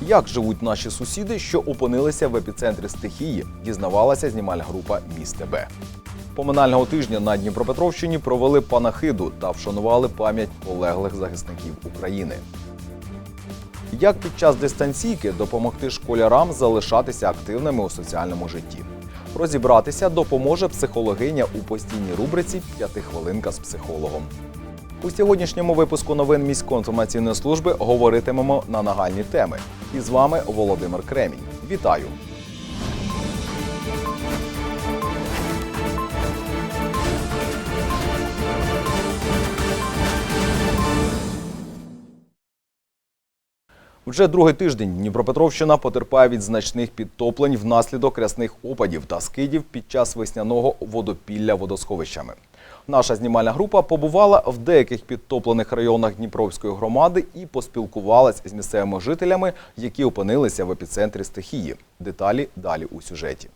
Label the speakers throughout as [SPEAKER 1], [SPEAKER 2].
[SPEAKER 1] Як живуть наші сусіди, що опинилися в епіцентрі стихії, дізнавалася знімальна група Міст ТБ. Поминального тижня на Дніпропетровщині провели панахиду та вшанували пам'ять полеглих захисників України. Як під час дистанційки допомогти школярам залишатися активними у соціальному житті? Розібратися допоможе психологиня у постійній рубриці П'ятихвилинка з психологом. У сьогоднішньому випуску новин міської інформаційної служби говоритимемо на нагальні теми. І з вами Володимир Кремінь. Вітаю! Вже другий тиждень Дніпропетровщина потерпає від значних підтоплень внаслідок рясних опадів та скидів під час весняного водопілля водосховищами. Наша знімальна група побувала в деяких підтоплених районах Дніпровської громади і поспілкувалась з місцевими жителями, які опинилися в епіцентрі стихії. Деталі далі у сюжеті.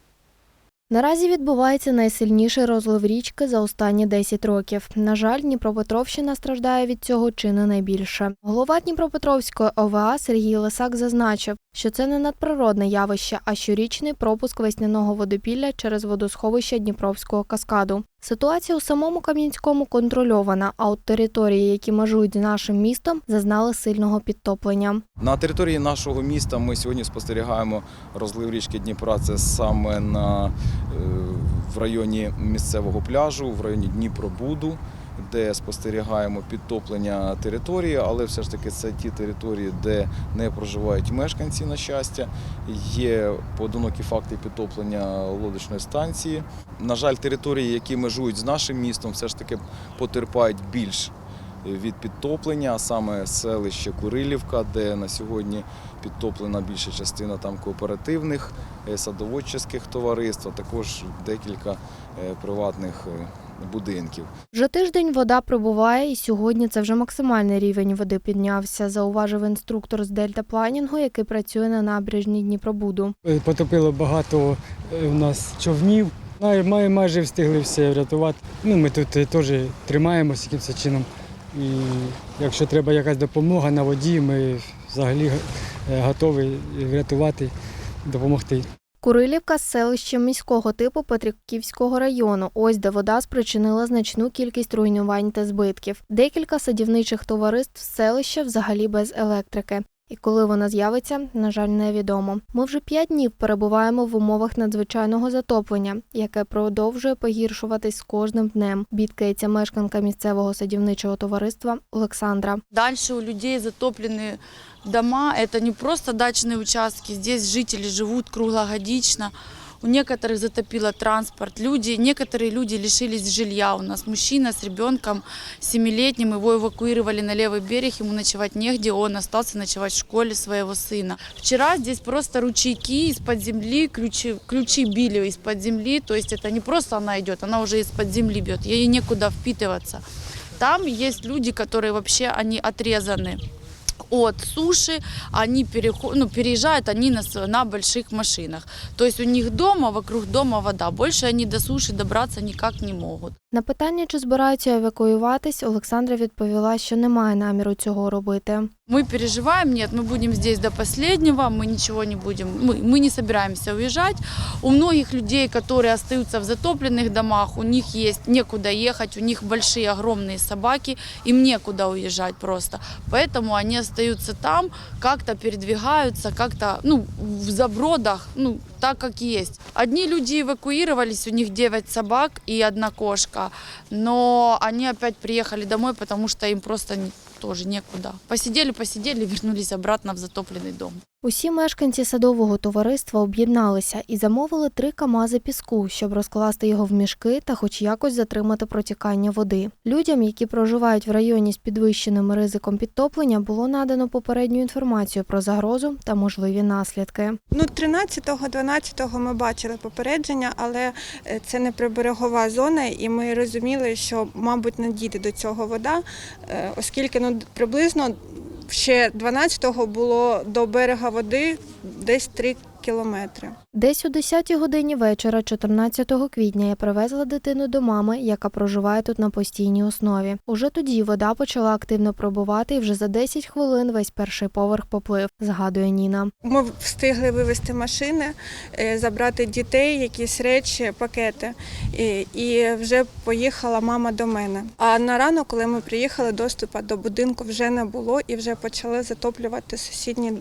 [SPEAKER 2] Наразі відбувається найсильніший розлив річки за останні 10 років. На жаль, Дніпропетровщина страждає від цього чи не найбільше. Голова Дніпропетровської ОВА Сергій Лисак зазначив, що це не надприродне явище, а щорічний пропуск весняного водопілля через водосховище Дніпровського каскаду. Ситуація у самому Кам'янському контрольована, а от території, які межують з нашим містом, зазнали сильного підтоплення.
[SPEAKER 3] На території нашого міста ми сьогодні спостерігаємо розлив річки Дніпра. Це саме на, е, в районі місцевого пляжу, в районі Дніпробуду, де спостерігаємо підтоплення території, але все ж таки це ті території, де не проживають мешканці, на щастя. Є поодинокі факти підтоплення лодочної станції. На жаль, території, які межують з нашим містом, все ж таки потерпають більш від підтоплення, а саме селище Курилівка, де на сьогодні підтоплена більша частина там кооперативних е, садоводчих товариств, а також декілька е, приватних е, будинків.
[SPEAKER 2] Вже тиждень вода прибуває, і сьогодні це вже максимальний рівень води піднявся, зауважив інструктор з дельтапланінгу, який працює на набережній Дніпробуду.
[SPEAKER 4] Е, Потопило багато е, у нас човнів. Май- май- Майже встигли все врятувати. Ну, ми тут е, теж тримаємося якимось чином. І якщо треба якась допомога на воді, ми взагалі е, готові врятувати, допомогти.
[SPEAKER 2] Курилівка селище міського типу Петриківського району. Ось де вода спричинила значну кількість руйнувань та збитків. Декілька садівничих товариств селища взагалі без електрики І коли вона з'явиться, на жаль, невідомо. Ми вже п'ять днів перебуваємо в умовах надзвичайного затоплення, яке продовжує погіршуватись з кожним днем. Бідкається мешканка місцевого садівничого товариства Олександра.
[SPEAKER 5] Дальше у людей затоплены дома. Это не просто дачные участки. Здесь жители живут круглогодично. У некоторых затопило транспорт. Люди, некоторые люди лишились жилья. У нас мужчина с ребенком семилетним, его эвакуировали на левый берег, ему ночевать негде, он остался ночевать в школе своего сына. Вчера здесь просто ручейки из-под земли, ключи, ключи били из-под земли, то есть это не просто она идет, она уже из-под земли бьет, ей некуда впитываться. Там есть люди, которые вообще они отрезаны от суши, они переход, ну, переезжают они на, на больших машинах. То есть у них дома, вокруг дома вода. Больше они до суши добраться никак не могут.
[SPEAKER 2] На питання, чи збираються евакуюватись, Олександра відповіла, що немає наміру цього робити.
[SPEAKER 5] Мы переживаем, нет, мы будем здесь до последнего, мы ничего не будем, мы, мы не собираемся уезжать. У многих людей, которые остаются в затопленных домах, у них есть некуда ехать, у них большие огромные собаки, им некуда уезжать просто. Поэтому они остаются там, как-то передвигаются, как-то, ну, в забродах, ну, так как есть. Одни люди эвакуировались, у них 9 собак и одна кошка, но они опять приехали домой, потому что им просто тоже некуда. Посидели, посидели, вернулись обратно в затопленный дом.
[SPEAKER 2] Усі мешканці садового товариства об'єдналися і замовили три камази піску, щоб розкласти його в мішки та хоч якось затримати протікання води. Людям, які проживають в районі з підвищеним ризиком підтоплення, було надано попередню інформацію про загрозу та можливі наслідки.
[SPEAKER 6] Ну, 13-12 ми бачили попередження, але е, це не приберегова зона, і ми розуміли, що, мабуть, не дійде до цього вода, е, оскільки ну, приблизно ще 12-го було до берега води десь 3 кілометри.
[SPEAKER 2] Десь о 10 годині вечора, 14 квітня, я привезла дитину до мами, яка проживає тут на постійній основі. Уже тоді вода почала активно пробувати, і вже за 10 хвилин весь перший поверх поплив, згадує Ніна.
[SPEAKER 6] Ми встигли вивезти машини, е, забрати дітей, якісь речі, пакети. І, вже поїхала мама до мене. А на ранок, коли ми приїхали, доступу до будинку вже не було і вже почали затоплювати сусідні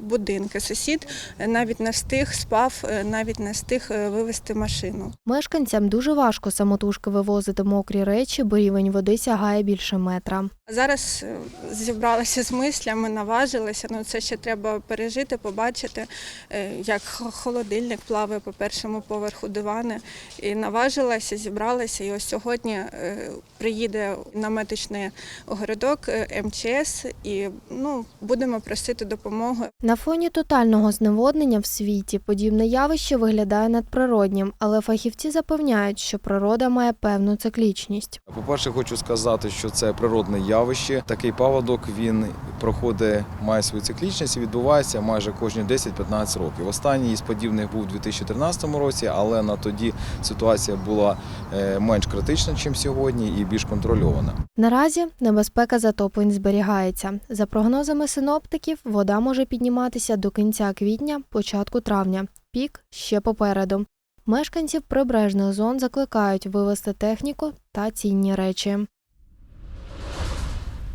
[SPEAKER 6] будинки. Сусід е, навіть не встиг, спав, е, навіть не встиг е, вивезти машину.
[SPEAKER 2] Мешканцям дуже важко самотужки вивозити мокрі речі, бо рівень води сягає більше метра.
[SPEAKER 6] Зараз е, зібралася з мислями, наважилася. Ну це ще треба пережити, побачити, е, як холодильник плаває по першому поверху дивани. І наважилася, зібралася. І ось сьогодні е, приїде наметичний городок е, МЧС, і ну будемо просити допомоги.
[SPEAKER 2] На фоні тотального зневоднення в світі подібне явище виглядає надприроднім, але фахівці запевняють, що природа має певну циклічність.
[SPEAKER 3] По-перше, хочу сказати, що це природне явище. Такий паводок він проходить, має свою циклічність і відбувається майже кожні 10-15 років. Останній із подібних був у 2013 році, але на тоді ситуація була е, менш критична, ніж сьогодні, і більш контрольована.
[SPEAKER 2] Наразі небезпека затоплень зберігається. За прогнозами синоптиків, вода може підніматися до кінця квітня, початку травня. Пік ще попереду. Мешканців прибережних зон закликають вивезти техніку та цінні речі.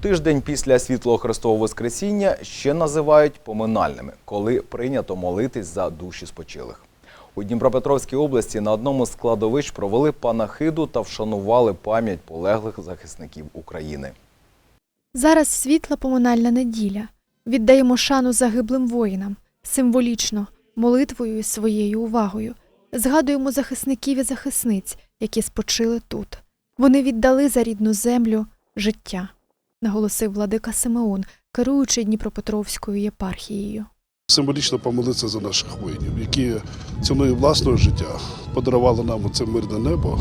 [SPEAKER 1] Тиждень після світлого Христового Воскресіння ще називають поминальними, коли прийнято молитись за душі спочилих. У Дніпропетровській області на одному з складовищ провели панахиду та вшанували пам'ять полеглих захисників України.
[SPEAKER 7] Зараз світла поминальна неділя. Віддаємо шану загиблим воїнам, символічно, молитвою і своєю увагою. Згадуємо захисників і захисниць, які спочили тут. Вони віддали за рідну землю життя, наголосив владика Симеон, керуючий Дніпропетровською єпархією.
[SPEAKER 8] Символічно помолитися за наших воїнів, які ціною власного життя подарували нам це мирне небо.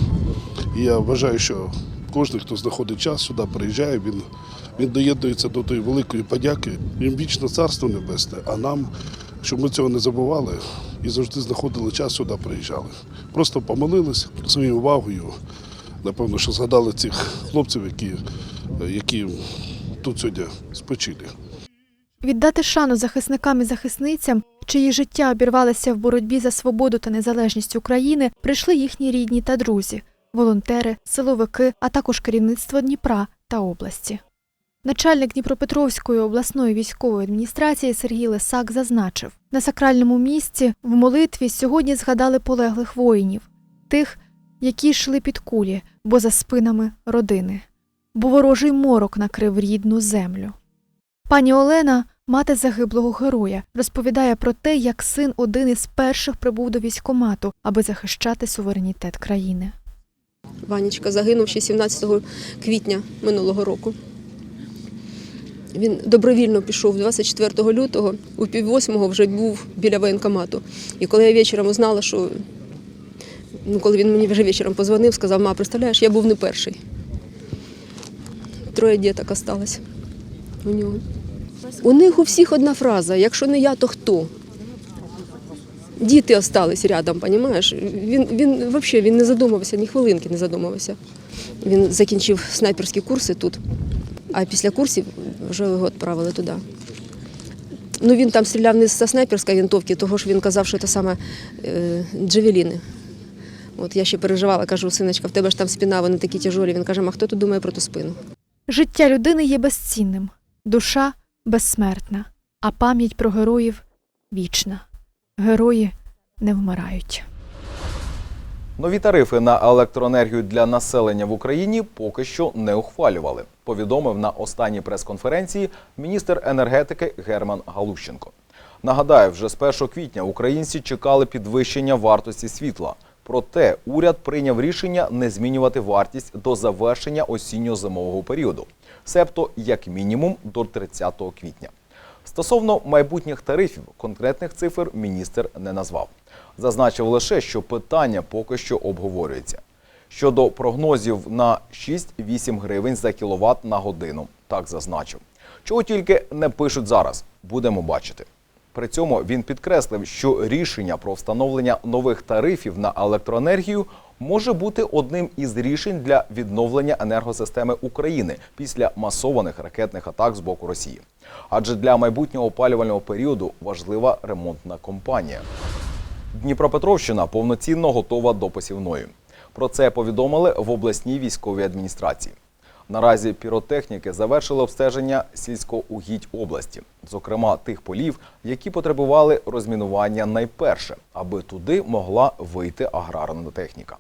[SPEAKER 8] І я вважаю, що кожен, хто знаходить час сюди, приїжджає, він, він доєднується до тої великої подяки. Їм вічне царство небесне, а нам, щоб ми цього не забували і завжди знаходили час сюди, приїжджали. Просто помолились своєю увагою. Напевно, що згадали цих хлопців, які, які тут сьогодні спочили.
[SPEAKER 7] Віддати шану захисникам і захисницям, чиї життя обірвалися в боротьбі за свободу та незалежність України, прийшли їхні рідні та друзі, волонтери, силовики, а також керівництво Дніпра та області. Начальник Дніпропетровської обласної військової адміністрації Сергій Лисак зазначив, на сакральному місці в молитві сьогодні згадали полеглих воїнів, тих, які йшли під кулі, бо за спинами родини, бо ворожий морок накрив рідну землю. Пані Олена, мати загиблого героя, розповідає про те, як син один із перших прибув до військомату, аби захищати суверенітет країни.
[SPEAKER 9] Ванечка загинув ще 17 квітня минулого року. Він добровільно пішов 24 лютого, у піввосьмого вже був біля воєнкомату. І коли я вечором узнала, що ну, коли він мені вже вечором позвонив, сказав, ма, представляєш, я був не перший. Троє діток осталось у нього. У них у всіх одна фраза: якщо не я, то хто? Діти остались рядом, понімаєш? Він, він взагалі він не задумувався, ні хвилинки не задумувався. Він закінчив снайперські курси тут, а після курсів вже його відправили туди. Ну, він там стріляв не зі снайперської винтовки, того ж він казав, що це саме е, джевеліни. От я ще переживала, кажу, синочка, в тебе ж там спина, вони такі тяжолі. Він каже, а хто тут думає про ту спину?
[SPEAKER 7] Життя людини є безцінним, душа безсмертна, а пам'ять про героїв вічна. Герої не вмирають.
[SPEAKER 1] Нові тарифи на електроенергію для населення в Україні поки що не ухвалювали. Повідомив на останній прес-конференції міністр енергетики Герман Галущенко. Нагадаю, вже з 1 квітня українці чекали підвищення вартості світла. Проте уряд прийняв рішення не змінювати вартість до завершення осінньо-зимового періоду, себто як мінімум до 30 квітня. Стосовно майбутніх тарифів, конкретних цифр міністр не назвав. Зазначив лише, що питання поки що обговорюється. Щодо прогнозів на 6-8 гривень за кіловат на годину, так зазначив. Чого тільки не пишуть зараз, будемо бачити. При цьому він підкреслив, що рішення про встановлення нових тарифів на електроенергію може бути одним із рішень для відновлення енергосистеми України після масованих ракетних атак з боку Росії. Адже для майбутнього опалювального періоду важлива ремонтна компанія. Дніпропетровщина повноцінно готова до посівної. Про це повідомили в обласній військовій адміністрації. Наразі піротехніки завершили обстеження сільськоугідь області, зокрема тих полів, які потребували розмінування найперше, аби туди могла вийти аграрна техніка.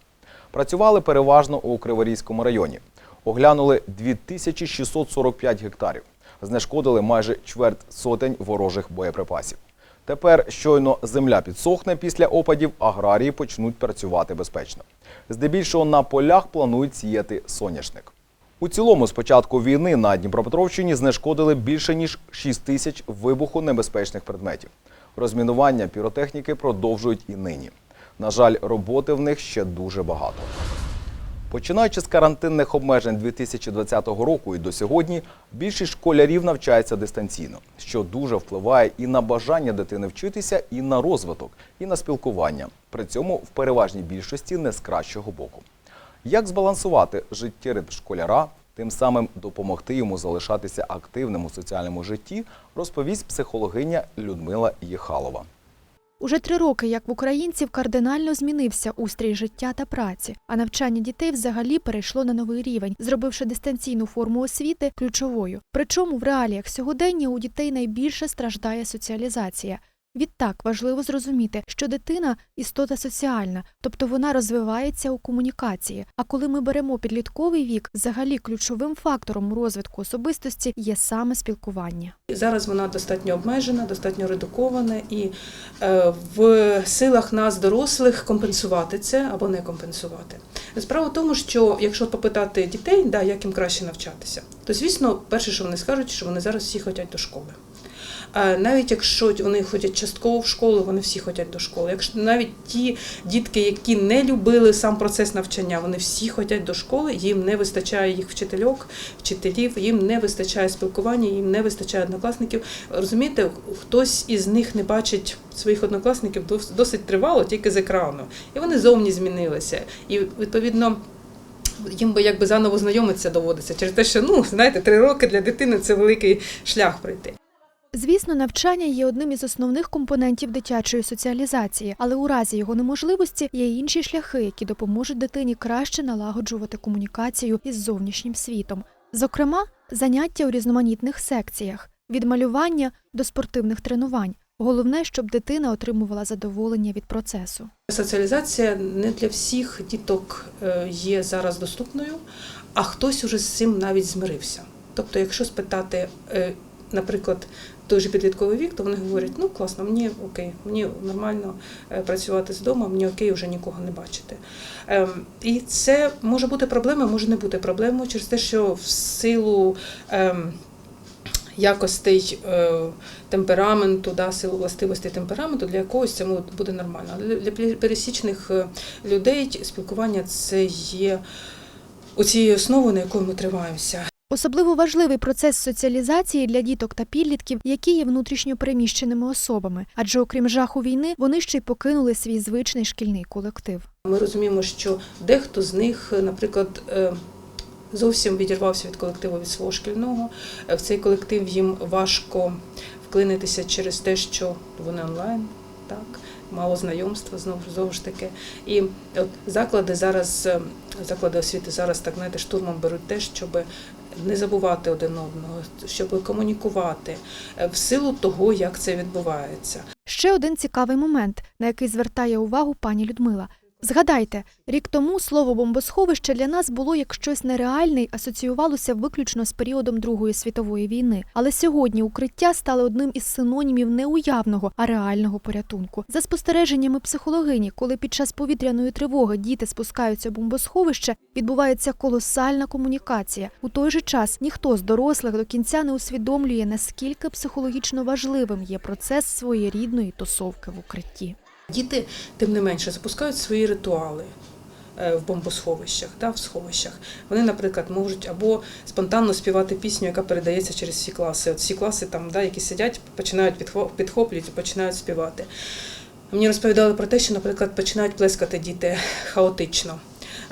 [SPEAKER 1] Працювали переважно у Криворізькому районі. Оглянули 2645 гектарів, знешкодили майже чверть сотень ворожих боєприпасів. Тепер, щойно земля підсохне після опадів, аграрії почнуть працювати безпечно. Здебільшого на полях планують сіяти соняшник. У цілому, з початку війни на Дніпропетровщині знешкодили більше ніж 6 тисяч вибухонебезпечних предметів. Розмінування піротехніки продовжують і нині. На жаль, роботи в них ще дуже багато. Починаючи з карантинних обмежень 2020 року і до сьогодні, більшість школярів навчається дистанційно, що дуже впливає і на бажання дитини вчитися, і на розвиток, і на спілкування. При цьому в переважній більшості не з кращого боку. Як збалансувати життєритм школяра, тим самим допомогти йому залишатися активним у соціальному житті, розповість психологиня Людмила Єхалова.
[SPEAKER 7] Уже три роки, як в українців кардинально змінився устрій життя та праці, а навчання дітей взагалі перейшло на новий рівень, зробивши дистанційну форму освіти ключовою. Причому в реаліях сьогодення у дітей найбільше страждає соціалізація. Відтак важливо зрозуміти, що дитина істота соціальна, тобто вона розвивається у комунікації. А коли ми беремо підлітковий вік, взагалі ключовим фактором розвитку особистості є саме спілкування.
[SPEAKER 10] Зараз вона достатньо обмежена, достатньо редукована, і е, в силах нас, дорослих, компенсувати це або не компенсувати. Справа в тому, що якщо попитати дітей, да, як їм краще навчатися, то звісно, перше, що вони скажуть, що вони зараз всі хочуть до школи. Навіть якщо вони ходять частково в школу, вони всі ходять до школи. Якщо навіть ті дітки, які не любили сам процес навчання, вони всі ходять до школи, їм не вистачає їх вчительок, вчителів, їм не вистачає спілкування, їм не вистачає однокласників. Розумієте, хтось із них не бачить своїх однокласників досить тривало, тільки з екрану, і вони зовні змінилися. І відповідно. Їм би якби заново знайомитися доводиться через те, що ну знаєте, три роки для дитини це великий шлях пройти.
[SPEAKER 7] Звісно, навчання є одним із основних компонентів дитячої соціалізації, але у разі його неможливості є інші шляхи, які допоможуть дитині краще налагоджувати комунікацію із зовнішнім світом. Зокрема, заняття у різноманітних секціях від малювання до спортивних тренувань. Головне, щоб дитина отримувала задоволення від процесу.
[SPEAKER 10] Соціалізація не для всіх діток е, є зараз доступною, а хтось уже з цим навіть змирився. Тобто, якщо спитати, е, наприклад, той же підлітковий вік, то вони говорять, ну класно, мені окей, мені нормально е, працювати з дому, мені окей вже нікого не бачити. Ем, І це може бути проблема, може не бути проблемою через те, що в силу. ем, якостей е, темпераменту, да, силу властивостей темпераменту, для якогось це буде нормально. Для пе- пересічних е, людей спілкування це є оцією основою, на якою ми триваємося.
[SPEAKER 7] Особливо важливий процес соціалізації для діток та підлітків, які є внутрішньо переміщеними особами, адже окрім жаху війни, вони ще й покинули свій звичний шкільний колектив.
[SPEAKER 10] Ми розуміємо, що дехто з них, е, наприклад, е, зовсім відірвався від колективу від свого шкільного. Е, В цей колектив їм важко вклинитися через те, що вони онлайн, так, мало знайомства знову знову ж таки. І от заклади зараз, е, заклади освіти зараз так знаєте, штурмом беруть те, щоб не забувати один одного, щоб комунікувати е, в силу того, як це відбувається.
[SPEAKER 7] Ще один цікавий момент, на який звертає увагу пані Людмила. Згадайте, рік тому слово бомбосховище для нас було як щось нереальне й асоціювалося виключно з періодом Другої світової війни. Але сьогодні укриття стали одним із синонімів не уявного, а реального порятунку. За спостереженнями психологині, коли під час повітряної тривоги діти спускаються в бомбосховище, відбувається колосальна комунікація. У той же час ніхто з дорослих до кінця не усвідомлює, наскільки психологічно важливим є процес своєрідної тусовки в укритті.
[SPEAKER 10] Діти, тим не менше, запускають свої ритуали. е, в бомбосховищах, да, в сховищах. Вони, наприклад, можуть або спонтанно співати пісню, яка передається через всі класи. От всі класи, там, да, які сидять, починають підхо- підхоплюють починають співати. Мені розповідали про те, що, наприклад, починають плескати діти хаотично.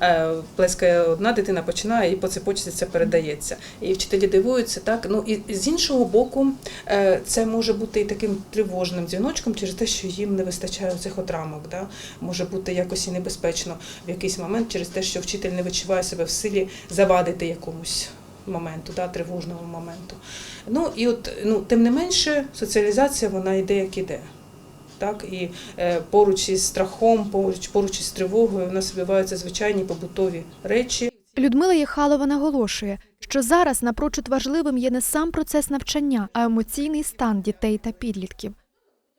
[SPEAKER 10] Е, Плескає одна дитина, починає і по цепочці це передається. І вчителі дивуються так. Ну і з іншого боку, е, це може бути і таким тривожним дзвіночком через те, що їм не вистачає цих от рамок. Да? Може бути якось і небезпечно в якийсь момент через те, що вчитель не відчуває себе в силі завадити якомусь моменту, да, тривожного моменту. Ну і от ну тим не менше, соціалізація вона йде як іде. Так, і е, поруч із страхом, поруч, поруч із тривогою, в нас відбуваються звичайні побутові речі.
[SPEAKER 7] Людмила Єхалова наголошує, що зараз напрочуд важливим є не сам процес навчання, а емоційний стан дітей та підлітків.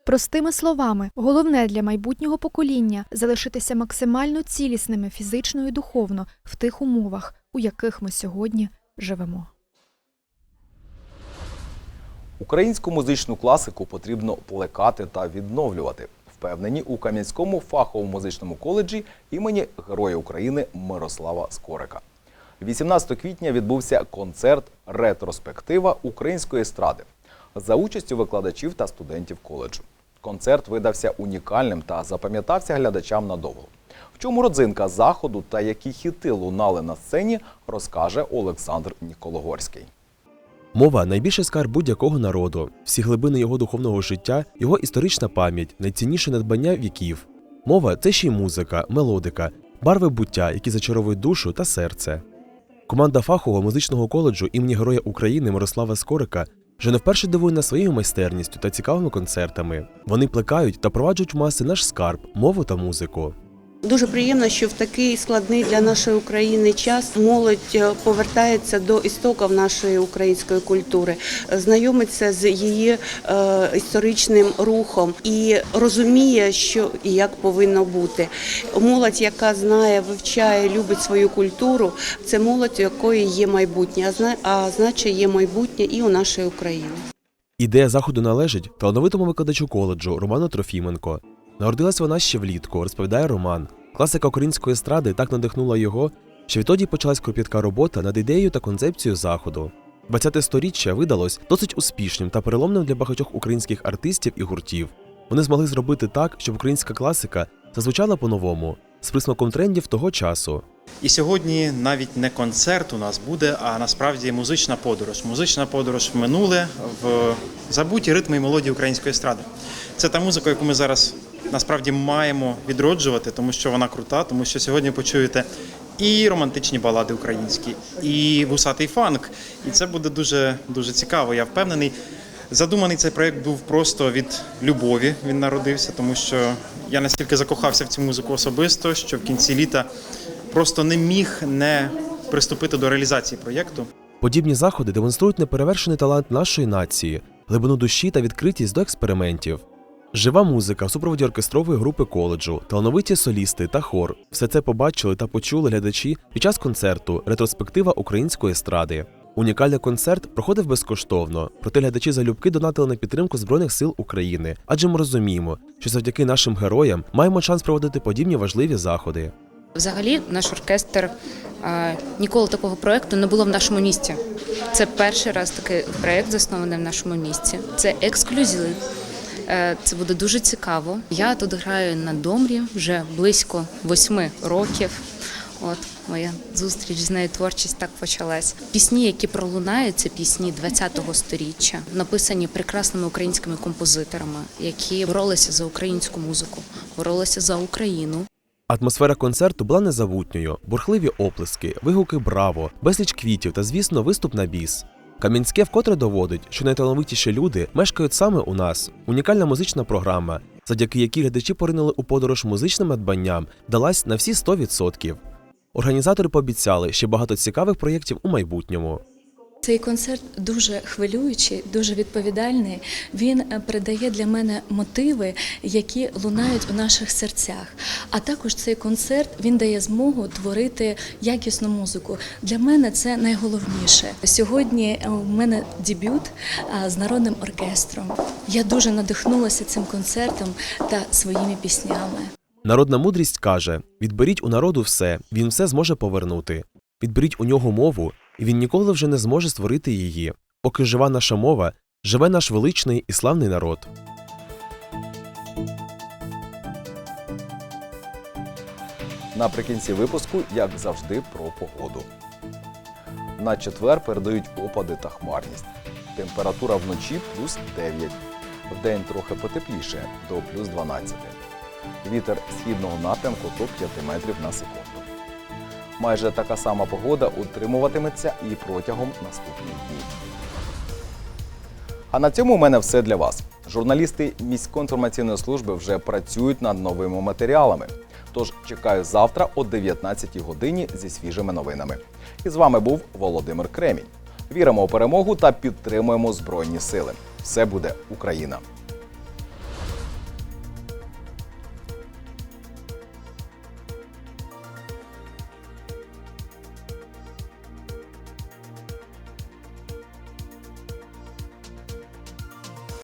[SPEAKER 7] Простими словами, головне для майбутнього покоління залишитися максимально цілісними фізично і духовно в тих умовах, у яких ми сьогодні живемо.
[SPEAKER 1] Українську музичну класику потрібно плекати та відновлювати. Впевнені у Кам'янському фаховому музичному коледжі імені Героя України Мирослава Скорика. 18 квітня відбувся концерт ретроспектива української естради за участю викладачів та студентів коледжу. Концерт видався унікальним та запам'ятався глядачам надовго. В чому родзинка заходу та які хіти лунали на сцені, розкаже Олександр Нікологорський.
[SPEAKER 11] Мова найбільший скарб будь-якого народу, всі глибини його духовного життя, його історична пам'ять, найцінніше надбання віків. Мова це ще й музика, мелодика, барви буття, які зачаровують душу та серце. Команда фахового музичного коледжу імені Героя України Мирослава Скорика вже не вперше дивує нас своєю майстерністю та цікавими концертами. Вони плекають та проваджують в маси наш скарб, мову та музику.
[SPEAKER 12] Дуже приємно, що в такий складний для нашої України час молодь е, повертається до істоків нашої української культури, знайомиться з її е, історичним рухом і розуміє, що і як повинно бути. Молодь, яка знає, вивчає, любить свою культуру, це молодь, у якої є майбутнє, зна- а значить є майбутнє і у нашої України.
[SPEAKER 11] Ідея заходу належить талановитому викладачу коледжу Роману Трофіменко. Народилась вона ще влітку, розповідає Роман. Класика української естради так надихнула його, що відтоді почалась кропітка робота над ідеєю та концепцією заходу. 20-те сторіччя видалось досить успішним та переломним для багатьох українських артистів і гуртів. Вони змогли зробити так, щоб українська класика зазвучала по-новому, з присмаком трендів того часу.
[SPEAKER 13] І сьогодні навіть не концерт у нас буде, а насправді музична подорож. Музична подорож в минуле в забуті ритми і мелодії української естради. Це та музика, яку ми зараз насправді маємо відроджувати, тому що вона крута, тому що сьогодні почуєте і романтичні балади українські, і вусатий фанк. І це буде дуже дуже цікаво. Я впевнений. Задуманий цей проект був просто від любові. Він народився, тому що я настільки закохався в цю музику особисто, що в кінці літа просто не міг не приступити до реалізації проєкту.
[SPEAKER 11] Подібні заходи демонструють неперевершений талант нашої нації, глибину душі та відкритість до експериментів. Жива музика в супроводі оркестрової групи коледжу, талановиті солісти та хор все це побачили та почули глядачі під час концерту Ретроспектива української естради. Унікальний концерт проходив безкоштовно, проте глядачі залюбки донатили на підтримку Збройних сил України, адже ми розуміємо, що завдяки нашим героям маємо шанс проводити подібні важливі заходи.
[SPEAKER 14] Взагалі, наш оркестр е, ніколи такого проєкту не було в нашому місті. Це перший раз такий проєкт заснований в нашому місті. Це ексклюзив. Е, Це буде дуже цікаво. Я тут граю на домрі вже близько восьми років. От моя зустріч з нею творчість так почалась. Пісні, які пролунають, це пісні 20-го сторіччя, написані прекрасними українськими композиторами, які боролися за українську музику, боролися за Україну.
[SPEAKER 11] Атмосфера концерту була незабутньою, бурхливі оплески, вигуки браво, безліч квітів та, звісно, виступ на біс. Кам'янське вкотре доводить, що найталановитіші люди мешкають саме у нас. Унікальна музична програма, завдяки якій глядачі поринули у подорож музичним надбанням, далась на всі 100%. Організатори пообіцяли ще багато цікавих проєктів у майбутньому.
[SPEAKER 15] Цей концерт дуже хвилюючий, дуже відповідальний. Він е, передає для мене мотиви, які лунають у наших серцях. А також цей концерт він дає змогу творити якісну музику. Для мене це найголовніше. Сьогодні е, у мене дебют з народним оркестром. Я дуже надихнулася цим концертом та своїми піснями.
[SPEAKER 11] Народна мудрість каже: відберіть у народу все, він все зможе повернути. Відберіть у нього мову, і він ніколи вже не зможе створити її. Поки жива наша мова, живе наш величний і славний народ.
[SPEAKER 1] Наприкінці випуску, як завжди, про погоду. На четвер передають опади та хмарність. Температура вночі плюс 9. Вдень трохи потепліше до плюс 12. Вітер східного напрямку до 5 метрів на секунду. Майже така сама погода утримуватиметься і протягом наступних днів. А на цьому у мене все для вас. Журналісти міської інформаційної служби вже працюють над новими матеріалами. Тож чекаю завтра о 19 годині зі свіжими новинами. І з вами був Володимир Кремінь. Віримо у перемогу та підтримуємо Збройні Сили. Все буде Україна!